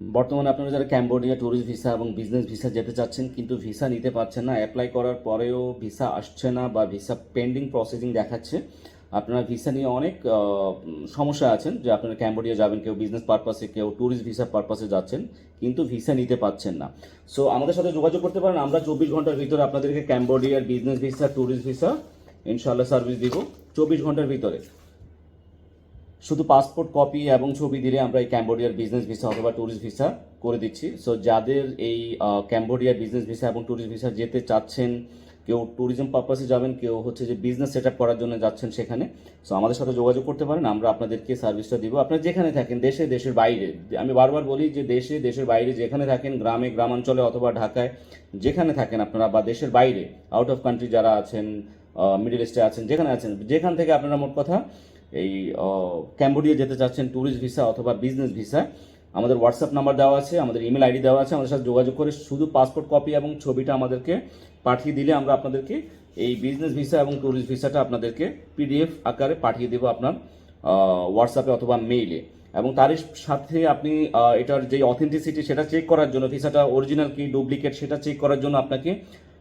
বর্তমানে আপনারা যারা ক্যাম্বোডিয়া ট্যুরিস্ট ভিসা এবং বিজনেস ভিসা যেতে চাচ্ছেন কিন্তু ভিসা নিতে পারছেন না অ্যাপ্লাই করার পরেও ভিসা আসছে না বা ভিসা পেন্ডিং প্রসেসিং দেখাচ্ছে, আপনারা ভিসা নিয়ে অনেক সমস্যা আছেন যে আপনারা ক্যাম্বোডিয়া যাবেন, কেউ বিজনেস পারপাসে কেউ ট্যুরিস্ট ভিসা পারপাসে যাচ্ছেন কিন্তু ভিসা নিতে পারছেন না। সো আমাদের সাথে যোগাযোগ করতে পারেন, আমরা চব্বিশ ঘণ্টার ভিতরে আপনাদেরকে ক্যাম্বোডিয়ার বিজনেস ভিসা ট্যুরিস্ট ভিসা ইনশাল্লাহ সার্ভিস দিব। চব্বিশ ঘণ্টার ভিতরে। শুধু পাসপোর্ট কপি এবং ছবি দিলে আমরা এই ক্যাম্বোডিয়ার বিজনেস ভিসা অথবা ট্যুরিস্ট ভিসা করে দিচ্ছি। সো যাদের এই আহ, ক্যাম্বোডিয়ার বিজনেস ভিসা এবং ট্যুরিস্ট ভিসা যেতে চাচ্ছেন কেউ ট্যুরিজম পারপাসে যাবেন কেউ হচ্ছে যে বিজনেস সেট আপ করার জন্য যাচ্ছেন সেখানে সো আমাদের সাথে যোগাযোগ করতে পারেন আমরা আপনাদেরকে সার্ভিসটা দিব। আপনারা যেখানে থাকেন দেশে দেশের বাইরে আমি বারবার বলি যে দেশে দেশের বাইরে যেখানে থাকেন গ্রামে গ্রামাঞ্চলে অথবা ঢাকায় যেখানে থাকেন আপনারা বা দেশের বাইরে আউট অফ কান্ট্রি যারা আছেন মিডল ইস্টে আছেন যেখানে আছেন যেখান থেকে আপনারা মোট কথা এই ক্যাম্বোডিয়া যেতে চাচ্ছেন ট্যুরিস্ট ভিসা অথবা বিজনেস ভিসা আমাদের হোয়াটসঅ্যাপ নাম্বার দেওয়া আছে, আমাদের ইমেল আইডি দেওয়া আছে, আমাদের সাথে যোগাযোগ করে শুধু পাসপোর্ট কপি এবং ছবিটা আমাদেরকে পাঠিয়ে দিলে আমরা আপনাদেরকে এই বিজনেস ভিসা এবং ট্যুরিস্ট ভিসাটা আপনাদেরকে পিডিএফ আকারে পাঠিয়ে দেবো আপনার হোয়াটসঅ্যাপে অথবা মেইলে এবং তার সাথে আপনি এটার যে অথেন্টিসিটি সেটা চেক করার জন্য ভিসাটা অরিজিনাল কি ডুপ্লিকেট সেটা চেক করার জন্য আপনাকে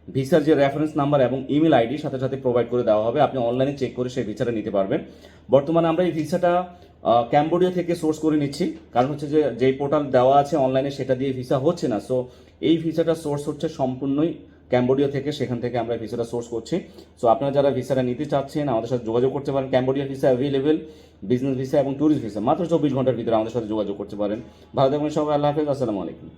ভিসার যে রেফারেন্স নাম্বার এবং ইমেল আইডি সাথে সাথে প্রোভাইড করে দেওয়া হবে। আপনি অনলাইনে চেক করে সেই ভিসাটা নিতে পারবেন। বর্তমানে আমরা এই ভিসাটা ক্যাম্বোডিয়া থেকে সোর্স করে নিচ্ছি। কারণ হচ্ছে যে, যেই পোর্টাল দেওয়া আছে অনলাইনে সেটা দিয়ে ভিসা হচ্ছে না। সো এই ভিসাটা সোর্স হচ্ছে সম্পূর্ণই ক্যাম্বোডিয়া থেকে। সেখান থেকে আমরা ভিসাটা সোর্স করছি। সো আপনারা যারা ভিসাটা নিতে চাচ্ছেন, আমাদের সাথে যোগাযোগ করতে পারেন। Cambodia visa available business visa এবং ট্যুরিস্ট ভিসা মাত্র চব্বিশ ঘণ্টার ভিতরে আমাদের সাথে যোগাযোগ করতে পারেন। ভালো থাকবেন সবাই, আল্লাহ হাফেজ। আসসালামু আলাইকুম।